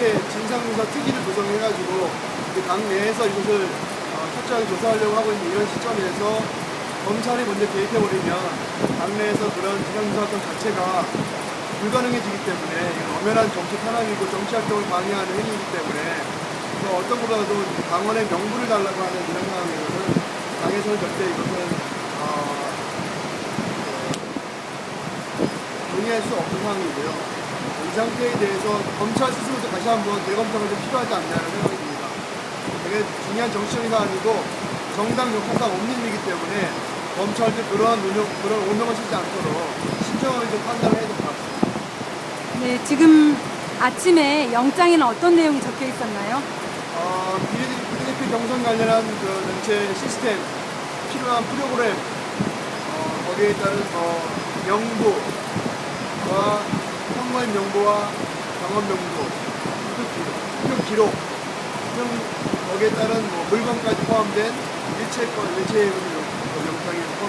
특혜, 진상조사 특위를 구성해가지고 당 내에서 이것을 어, 철저하게 조사하려고 하고 있는 이런 시점에서 검찰이 먼저 개입해버리면 당 내에서 그런 진상조사 활동 자체가 불가능해지기 때문에 엄연한 정치 탄압이고 정치 활동을 방해하는 행위이기 때문에 뭐 어떤 것보다도 당원의 명분을 달라고 하는 이런 상황에서는 당에서는 절대 이것은 어, 동의할 수 없는 상황이고요. 이 상태에 대해서 검찰 스스로도 다시 한번 대검토가 좀 필요하지 않냐는 생각이 듭니다. 되게 중요한 정치적인 사안이고 정당 역할상 없는 일이기 때문에 검찰도 그런 운영, 그런 오명을 쓰지 않도록 신중하게 좀 판단을 해야 될 것 같습니다. 네, 지금 아침에 영장에는 어떤 내용이 적혀 있었나요? 어, 비례대표 경선 관련한 그 전체 시스템, 필요한 프로그램, 어, 거기에 따른 어, 명부와 생활 명부와 방언 명부, 기록, 기록, 거기에 따른 뭐 물건까지 포함된 일체권, 일체의 명상입니다.